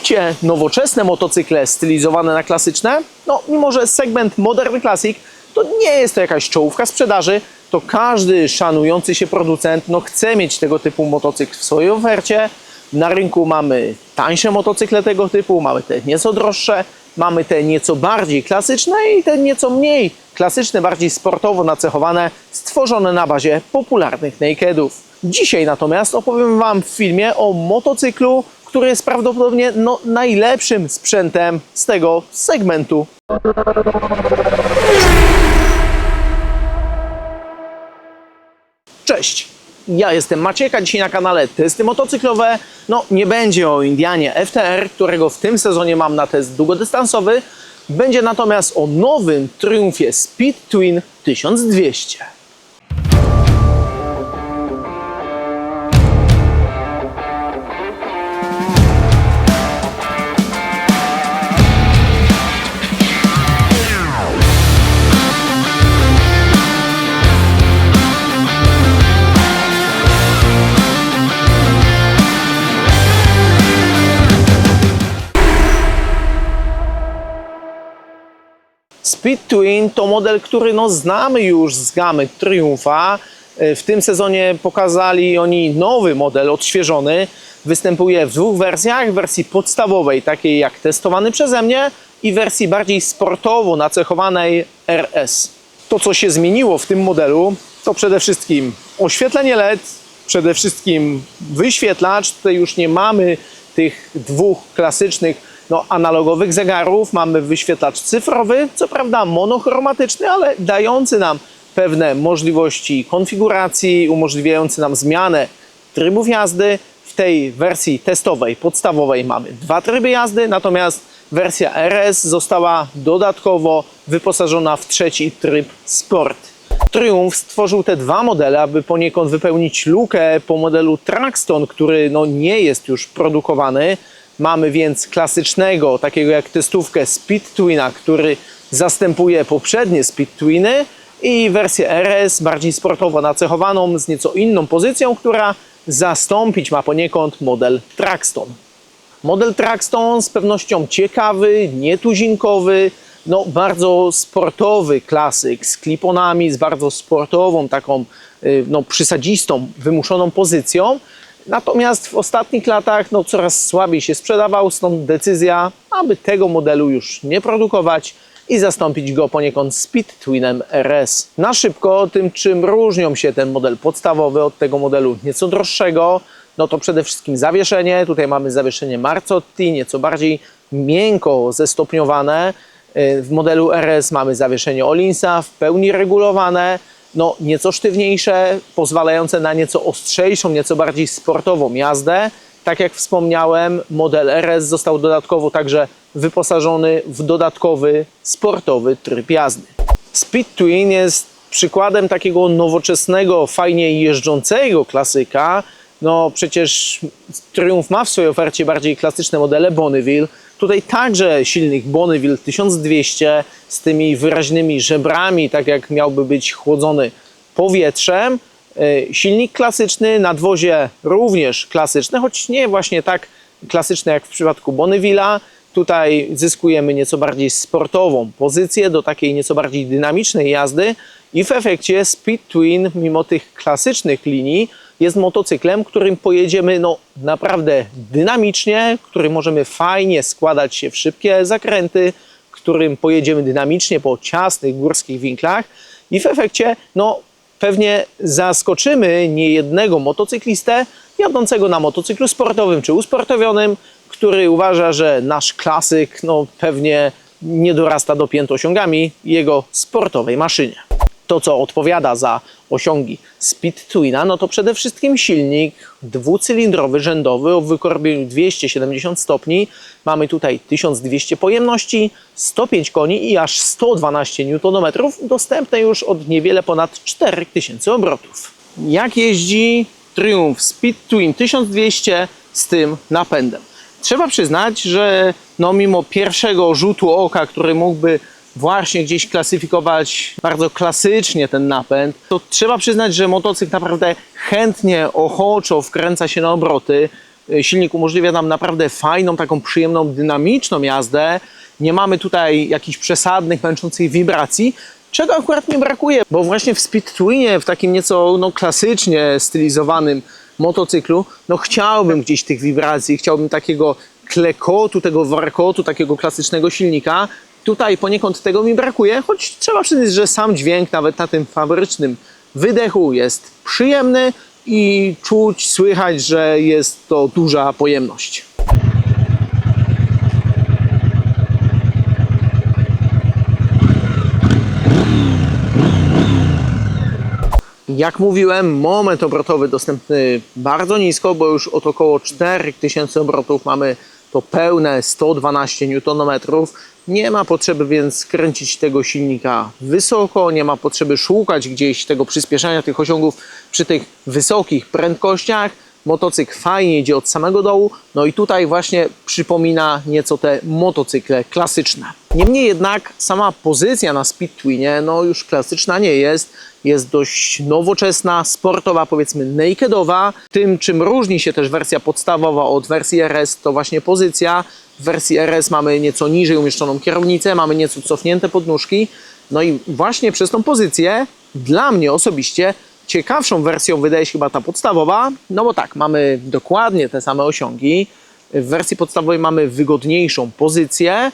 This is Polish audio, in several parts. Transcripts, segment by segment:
całkowicie nowoczesne motocykle stylizowane na klasyczne, no mimo że segment Modern Classic to nie jest to jakaś czołówka sprzedaży, to każdy szanujący się producent no, chce mieć tego typu motocykl w swojej ofercie. Na rynku mamy tańsze motocykle tego typu, mamy te nieco droższe, mamy te nieco bardziej klasyczne i te nieco mniej klasyczne, bardziej sportowo nacechowane, stworzone na bazie popularnych nakedów. Dzisiaj natomiast opowiem Wam w filmie o motocyklu, który jest prawdopodobnie no, najlepszym sprzętem z tego segmentu. Cześć! Ja jestem Maciek, a dzisiaj na kanale Testy Motocyklowe. No, nie będzie o Indianie FTR, którego w tym sezonie mam na test długodystansowy. Będzie natomiast o nowym Triumfie Speed Twin 1200. Speed Twin to model, który no znamy już z gamy Triumfa. E, W tym sezonie pokazali oni nowy model, odświeżony. Występuje w dwóch wersjach. Wersji podstawowej, takiej jak testowany przeze mnie i wersji bardziej sportowo nacechowanej RS. To, co się zmieniło w tym modelu, to przede wszystkim oświetlenie LED, przede wszystkim wyświetlacz. Tutaj już nie mamy tych dwóch klasycznych no, analogowych zegarów. Mamy wyświetlacz cyfrowy, co prawda monochromatyczny, ale dający nam pewne możliwości konfiguracji, umożliwiający nam zmianę trybów jazdy. W tej wersji testowej, podstawowej mamy dwa tryby jazdy, natomiast wersja RS została dodatkowo wyposażona w trzeci tryb Sport. Triumph stworzył te dwa modele, aby poniekąd wypełnić lukę po modelu Traxton, który no nie jest już produkowany. Mamy więc klasycznego, takiego jak testówkę Speed Twina, który zastępuje poprzednie Speed Twiny i wersję RS, bardziej sportowo nacechowaną, z nieco inną pozycją, która zastąpić ma poniekąd model Traxton. Model Traxton z pewnością ciekawy, nietuzinkowy, no bardzo sportowy klasyk z kliponami, z bardzo sportową, taką y, no, przysadzistą, wymuszoną pozycją. Natomiast w ostatnich latach no, coraz słabiej się sprzedawał, stąd decyzja, aby tego modelu już nie produkować i zastąpić go poniekąd Speed Twinem RS. Na szybko tym, czym różnią się ten model podstawowy od tego modelu nieco droższego, no to przede wszystkim zawieszenie. Tutaj mamy zawieszenie Marcotti, nieco bardziej miękko zestopniowane. Y, W modelu RS mamy zawieszenie Olinsa w pełni regulowane, no nieco sztywniejsze, pozwalające na nieco ostrzejszą, nieco bardziej sportową jazdę. Tak jak wspomniałem, model RS został dodatkowo także wyposażony w dodatkowy sportowy tryb jazdy. Speed Twin jest przykładem takiego nowoczesnego, fajnie jeżdżącego klasyka. No przecież Triumph ma w swojej ofercie bardziej klasyczne modele Bonneville. Tutaj także silnik Bonneville 1200 z tymi wyraźnymi żebrami, tak jak miałby być chłodzony powietrzem. E, Silnik klasyczny, nadwozie również klasyczne, choć nie właśnie tak klasyczne jak w przypadku Bonneville'a. Tutaj zyskujemy nieco bardziej sportową pozycję do takiej nieco bardziej dynamicznej jazdy i w efekcie Speed Twin, mimo tych klasycznych linii, jest motocyklem, którym pojedziemy no, naprawdę dynamicznie, którym możemy fajnie składać się w szybkie zakręty, którym pojedziemy dynamicznie po ciasnych górskich winklach i w efekcie no, pewnie zaskoczymy niejednego motocyklistę jadącego na motocyklu sportowym czy usportowionym, który uważa, że nasz klasyk no, pewnie nie dorasta do piętosiągami jego sportowej maszynie. To, co odpowiada za osiągi Speed Twina, no to przede wszystkim silnik dwucylindrowy, rzędowy o wykorbieniu 270 stopni. Mamy tutaj 1200 pojemności, 105 koni i aż 112 Nm, dostępne już od niewiele ponad 4000 obrotów. Jak jeździ Triumph Speed Twin 1200 z tym napędem? Trzeba przyznać, że no mimo pierwszego rzutu oka, który mógłby właśnie gdzieś klasyfikować bardzo klasycznie ten napęd, to trzeba przyznać, że motocykl naprawdę chętnie, ochoczo wkręca się na obroty. Y, Silnik umożliwia nam naprawdę fajną, taką przyjemną, dynamiczną jazdę. Nie mamy tutaj jakichś przesadnych, męczących wibracji, czego akurat nie brakuje, bo właśnie w Speed Twinie, w takim nieco no, klasycznie stylizowanym motocyklu, no chciałbym gdzieś tych wibracji, chciałbym takiego klekotu, tego warkotu, takiego klasycznego silnika. Tutaj poniekąd tego mi brakuje, choć trzeba przyznać, że sam dźwięk nawet na tym fabrycznym wydechu jest przyjemny i czuć, słychać, że jest to duża pojemność. Jak mówiłem, moment obrotowy dostępny bardzo nisko, bo już od około 4000 obrotów mamy to pełne 112 Nm. Nie ma potrzeby więc kręcić tego silnika wysoko, nie ma potrzeby szukać gdzieś tego przyspieszania tych osiągów przy tych wysokich prędkościach. Motocykl fajnie idzie od samego dołu, no i tutaj właśnie przypomina nieco te motocykle klasyczne. Niemniej jednak sama pozycja na Speed Twinie no już klasyczna nie jest, jest dość nowoczesna, sportowa, powiedzmy nakedowa. Tym czym różni się też wersja podstawowa od wersji RS to właśnie pozycja. W wersji RS mamy nieco niżej umieszczoną kierownicę, mamy nieco cofnięte podnóżki. No i właśnie przez tą pozycję dla mnie osobiście ciekawszą wersją wydaje się chyba ta podstawowa, no bo tak, mamy dokładnie te same osiągi. W wersji podstawowej mamy wygodniejszą pozycję.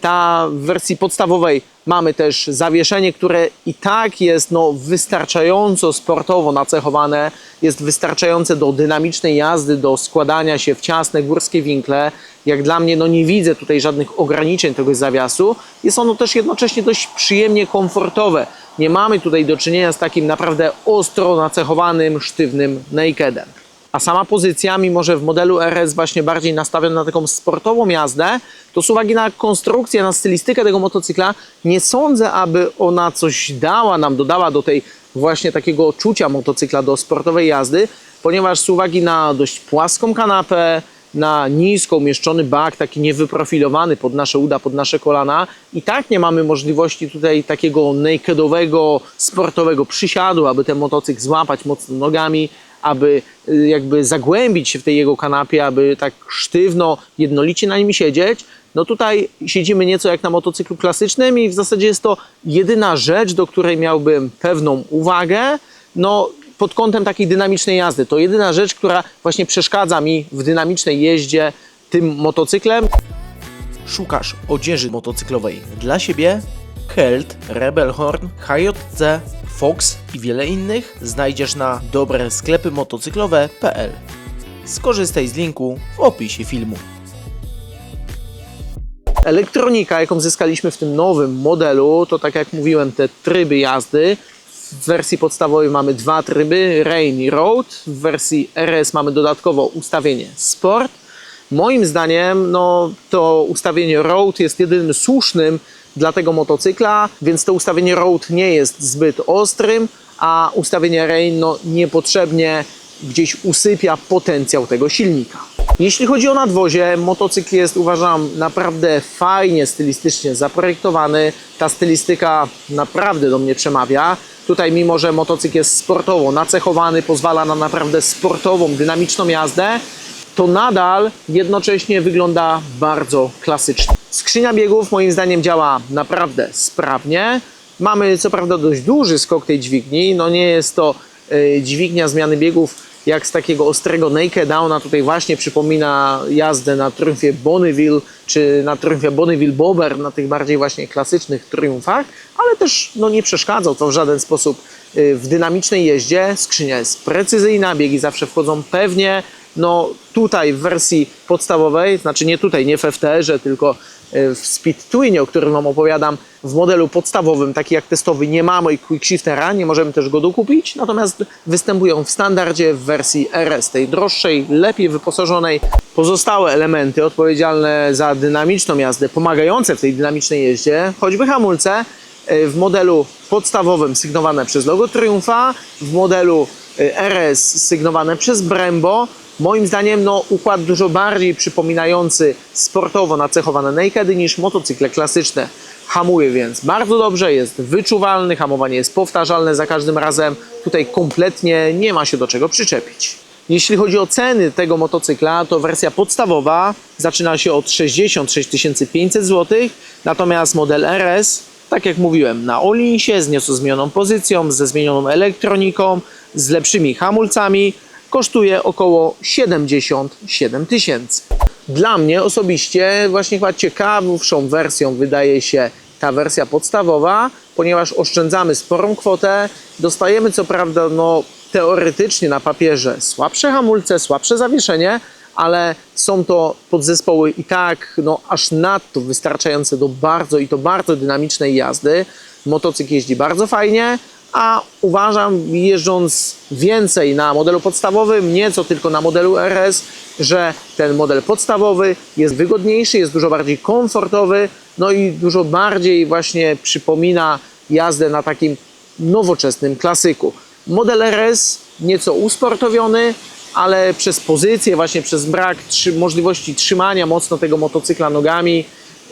Ta w wersji podstawowej mamy też zawieszenie, które i tak jest no, wystarczająco sportowo nacechowane, jest wystarczające do dynamicznej jazdy, do składania się w ciasne górskie winkle. Jak dla mnie no, nie widzę tutaj żadnych ograniczeń tego zawiasu. Jest ono też jednocześnie dość przyjemnie komfortowe. Nie mamy tutaj do czynienia z takim naprawdę ostro nacechowanym, sztywnym nakedem. A sama pozycja, mimo że w modelu RS właśnie bardziej nastawiona na taką sportową jazdę, to z uwagi na konstrukcję, na stylistykę tego motocykla, nie sądzę, aby ona coś dała nam, dodała do tej właśnie takiego czucia motocykla do sportowej jazdy, ponieważ z uwagi na dość płaską kanapę, na nisko umieszczony bak, taki niewyprofilowany pod nasze uda, pod nasze kolana. I tak nie mamy możliwości tutaj takiego nakedowego, sportowego przysiadu, aby ten motocykl złapać mocno nogami, aby y, jakby zagłębić się w tej jego kanapie, aby tak sztywno, jednolicie na nim siedzieć. No tutaj siedzimy nieco jak na motocyklu klasycznym i w zasadzie jest to jedyna rzecz, do której miałbym pewną uwagę. No pod kątem takiej dynamicznej jazdy. To jedyna rzecz, która właśnie przeszkadza mi w dynamicznej jeździe tym motocyklem. Szukasz odzieży motocyklowej dla siebie? Held, Rebelhorn, HJC, Fox i wiele innych znajdziesz na dobre sklepy motocyklowe.pl. Skorzystaj z linku w opisie filmu. Elektronika, jaką zyskaliśmy w tym nowym modelu, to tak jak mówiłem, te tryby jazdy. W wersji podstawowej mamy dwa tryby, Rain i Road. W wersji RS mamy dodatkowo ustawienie Sport. Moim zdaniem no, to ustawienie Road jest jedynym słusznym dla tego motocykla, więc to ustawienie Road nie jest zbyt ostrym, a ustawienie Rain no, niepotrzebnie gdzieś usypia potencjał tego silnika. Jeśli chodzi o nadwozie, motocykl jest uważam naprawdę fajnie stylistycznie zaprojektowany. Ta stylistyka naprawdę do mnie przemawia. Tutaj mimo, że motocykl jest sportowo nacechowany, pozwala na naprawdę sportową, dynamiczną jazdę, to nadal jednocześnie wygląda bardzo klasycznie. Skrzynia biegów moim zdaniem działa naprawdę sprawnie. Mamy co prawda dość duży skok tej dźwigni, no nie jest to y, dźwignia zmiany biegów jak z takiego ostrego naked downa. Tutaj właśnie przypomina jazdę na triumfie Bonneville czy na triumfie Bonneville Bobber, na tych bardziej właśnie klasycznych triumfach, ale też no, nie przeszkadzał to w żaden sposób y, w dynamicznej jeździe. Skrzynia jest precyzyjna, biegi zawsze wchodzą pewnie. No tutaj w wersji podstawowej, znaczy nie tutaj, nie w FTR-ze, tylko y, w Speed Twinie, o którym Wam opowiadam, w modelu podstawowym, taki jak testowy, nie mamy quickshiftera, nie możemy też go dokupić, natomiast występują w standardzie w wersji RS, tej droższej, lepiej wyposażonej. Pozostałe elementy odpowiedzialne za dynamiczną jazdę, pomagające w tej dynamicznej jeździe, choćby hamulce, y, w modelu podstawowym sygnowane przez logo Triumfa, w modelu y, RS sygnowane przez Brembo. Moim zdaniem no, układ dużo bardziej przypominający sportowo nacechowane nakedy niż motocykle klasyczne. Hamuje więc bardzo dobrze, jest wyczuwalny, hamowanie jest powtarzalne za każdym razem. Tutaj kompletnie nie ma się do czego przyczepić. Jeśli chodzi o ceny tego motocykla, to wersja podstawowa zaczyna się od 66 500 zł, natomiast model RS, tak jak mówiłem, na Olinsie z nieco zmienioną pozycją, ze zmienioną elektroniką, z lepszymi hamulcami, kosztuje około 77 tysięcy. Dla mnie osobiście właśnie chyba ciekawszą wersją wydaje się ta wersja podstawowa, ponieważ oszczędzamy sporą kwotę, dostajemy co prawda no, teoretycznie na papierze słabsze hamulce, słabsze zawieszenie, ale są to podzespoły i tak no, aż nadto wystarczające do bardzo i to bardzo dynamicznej jazdy. Motocykl jeździ bardzo fajnie, a uważam, jeżdżąc więcej na modelu podstawowym, nieco tylko na modelu RS, że ten model podstawowy jest wygodniejszy, jest dużo bardziej komfortowy, no i dużo bardziej właśnie przypomina jazdę na takim nowoczesnym klasyku. Model RS nieco usportowiony, ale przez pozycję, właśnie przez brak możliwości trzymania mocno tego motocykla nogami,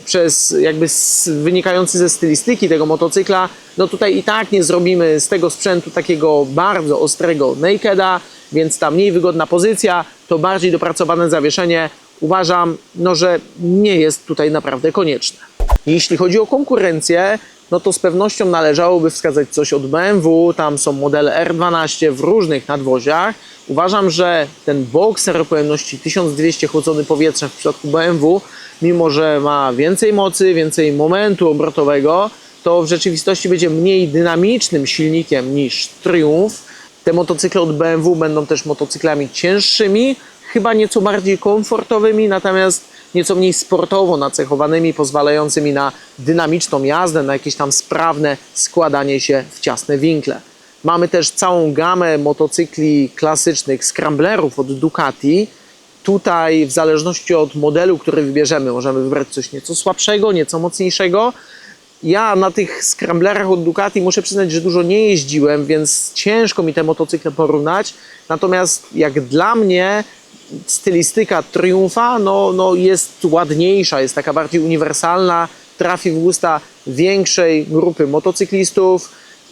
przez jakby wynikający ze stylistyki tego motocykla, no tutaj i tak nie zrobimy z tego sprzętu takiego bardzo ostrego nakeda, więc ta mniej wygodna pozycja, to bardziej dopracowane zawieszenie uważam, no, że nie jest tutaj naprawdę konieczne. Jeśli chodzi o konkurencję, no to z pewnością należałoby wskazać coś od BMW. Tam są modele R12 w różnych nadwoziach. Uważam, że ten Boxer o pojemności 1200 chłodzony powietrzem w przypadku BMW, mimo że ma więcej mocy, więcej momentu obrotowego, to w rzeczywistości będzie mniej dynamicznym silnikiem niż Triumph. Te motocykle od BMW będą też motocyklami cięższymi, chyba nieco bardziej komfortowymi, natomiast nieco mniej sportowo nacechowanymi, pozwalającymi na dynamiczną jazdę, na jakieś tam sprawne składanie się w ciasne winkle. Mamy też całą gamę motocykli klasycznych, scramblerów od Ducati. Tutaj, w zależności od modelu, który wybierzemy, możemy wybrać coś nieco słabszego, nieco mocniejszego. Ja na tych scramblerach od Ducati muszę przyznać, że dużo nie jeździłem, więc ciężko mi te motocykle porównać. Natomiast jak dla mnie stylistyka Triumfa no, no jest ładniejsza, jest taka bardziej uniwersalna, trafi w usta większej grupy motocyklistów.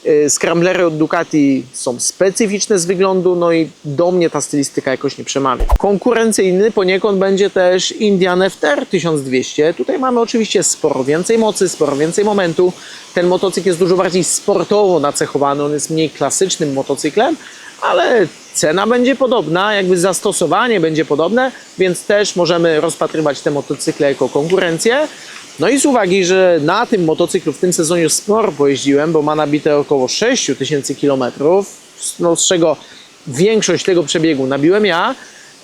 Y, Scramblery od Ducati są specyficzne z wyglądu, no i do mnie ta stylistyka jakoś nie przemawia. Konkurencyjny poniekąd będzie też Indian FTR 1200. Tutaj mamy oczywiście sporo więcej mocy, sporo więcej momentu. Ten motocykl jest dużo bardziej sportowo nacechowany, on jest mniej klasycznym motocyklem, ale cena będzie podobna, jakby zastosowanie będzie podobne, więc też możemy rozpatrywać te motocykle jako konkurencję. No i z uwagi, że na tym motocyklu w tym sezonie sporo pojeździłem, bo ma nabite około 6000 km, no z czego większość tego przebiegu nabiłem ja.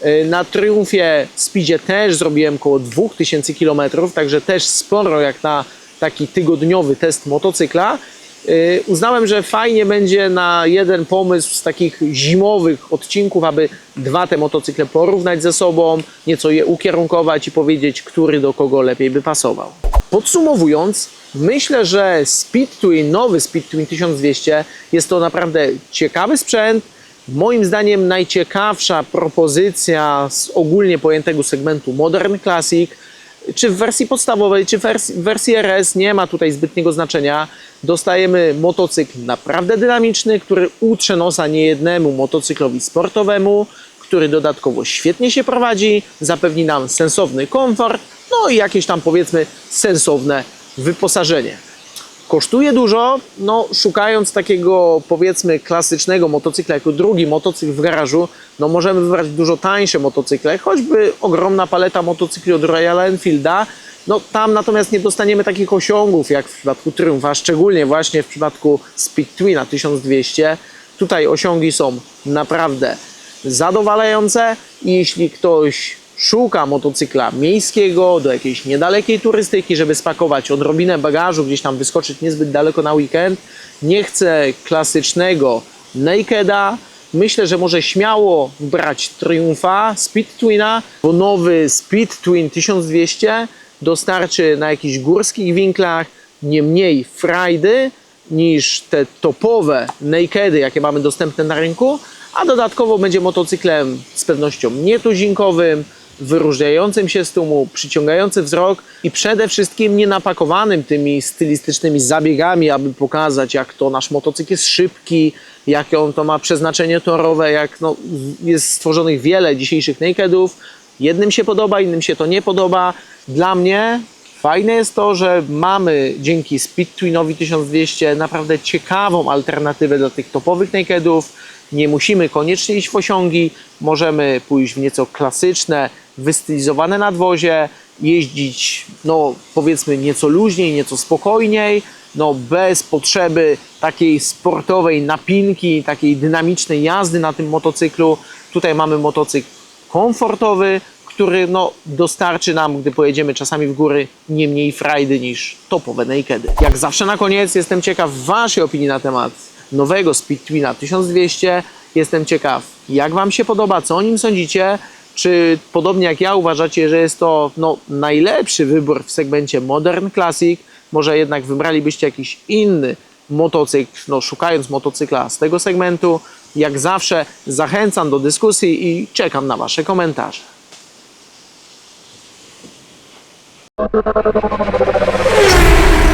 Y, Na Triumfie Speedzie też zrobiłem około 2000 km, także też sporo jak na taki tygodniowy test motocykla. Y, Uznałem, że fajnie będzie na jeden pomysł z takich zimowych odcinków, aby dwa te motocykle porównać ze sobą, nieco je ukierunkować i powiedzieć, który do kogo lepiej by pasował. Podsumowując, myślę, że Speed Twin, nowy Speed Twin 1200 jest to naprawdę ciekawy sprzęt. Moim zdaniem najciekawsza propozycja z ogólnie pojętego segmentu Modern Classic czy w wersji podstawowej, czy w wersji, RS nie ma tutaj zbytniego znaczenia. Dostajemy motocykl naprawdę dynamiczny, który utrze nosa niejednemu motocyklowi sportowemu, który dodatkowo świetnie się prowadzi, zapewni nam sensowny komfort, no i jakieś tam powiedzmy sensowne wyposażenie. Kosztuje dużo, no szukając takiego powiedzmy klasycznego motocykla jako drugi motocykl w garażu, no możemy wybrać dużo tańsze motocykle, choćby ogromna paleta motocykli od Royal Enfielda, no tam natomiast nie dostaniemy takich osiągów jak w przypadku Triumfa, szczególnie właśnie w przypadku Speed Twina 1200. Tutaj osiągi są naprawdę zadowalające i jeśli ktoś szuka motocykla miejskiego do jakiejś niedalekiej turystyki, żeby spakować odrobinę bagażu, gdzieś tam wyskoczyć niezbyt daleko na weekend, nie chce klasycznego nakeda, myślę, że może śmiało brać Triumfa, Speed Twina, bo nowy Speed Twin 1200 dostarczy na jakichś górskich winklach nie mniej frajdy niż te topowe nakedy, jakie mamy dostępne na rynku, a dodatkowo będzie motocyklem z pewnością nietuzinkowym, wyróżniającym się z tłumu, przyciągający wzrok i przede wszystkim nie napakowanym tymi stylistycznymi zabiegami, aby pokazać, jak to nasz motocykl jest szybki, jakie on to ma przeznaczenie torowe, jak no, jest stworzonych wiele dzisiejszych nakedów. Jednym się podoba, innym się to nie podoba. Dla mnie Fajne jest to, że mamy dzięki Speed Twinowi 1200 naprawdę ciekawą alternatywę dla tych topowych nakedów. Nie musimy koniecznie iść w osiągi, możemy pójść w nieco klasyczne, wystylizowane nadwozie, jeździć, no powiedzmy nieco luźniej, nieco spokojniej, no bez potrzeby takiej sportowej napinki, takiej dynamicznej jazdy na tym motocyklu. Tutaj mamy motocykl komfortowy, który no, dostarczy nam, gdy pojedziemy czasami w góry, nie mniej frajdy niż topowe nakedy. Jak zawsze na koniec jestem ciekaw Waszej opinii na temat nowego Speed Twina 1200. Jestem ciekaw, jak Wam się podoba, co o nim sądzicie. Czy podobnie jak ja uważacie, że jest to no, najlepszy wybór w segmencie Modern Classic? Może jednak wybralibyście jakiś inny motocykl, no, szukając motocykla z tego segmentu. Jak zawsze zachęcam do dyskusji i czekam na Wasze komentarze. よろしくお願いします。